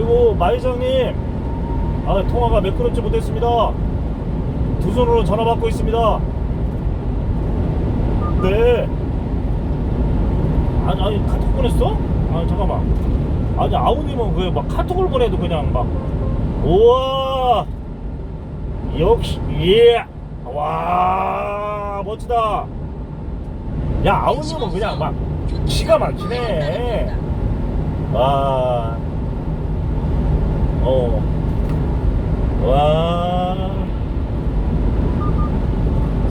아이고 마회장님 아 통화가 매끄럽지 못했습니다. 두 손으로 전화 받고 있습니다. 네. 아니 아니 카톡 보냈어? 아니 잠깐만. 아니 아우님은 왜 막 카톡을 보내도 그냥 막. 우와! 역시 예와 멋지다. 야 아우님은 그냥 막 기가 막히네. 와, 어, 와,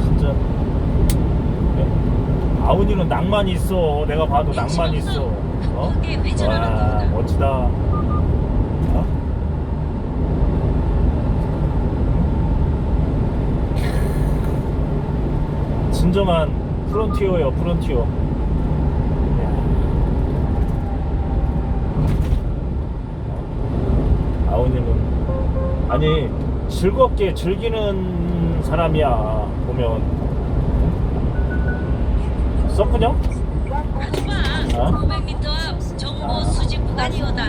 진짜. 네. 아우니는 낭만이 있어. 내가 봐도 낭만이 있어. 어? 와, 멋지다. 어? 진정한 프론티어예요, 프론티어. 아우님은 아니 즐겁게 즐기는 사람이야 보면 서프냐? 아줌마 어? 500m 앞 정보 수집 구간이오다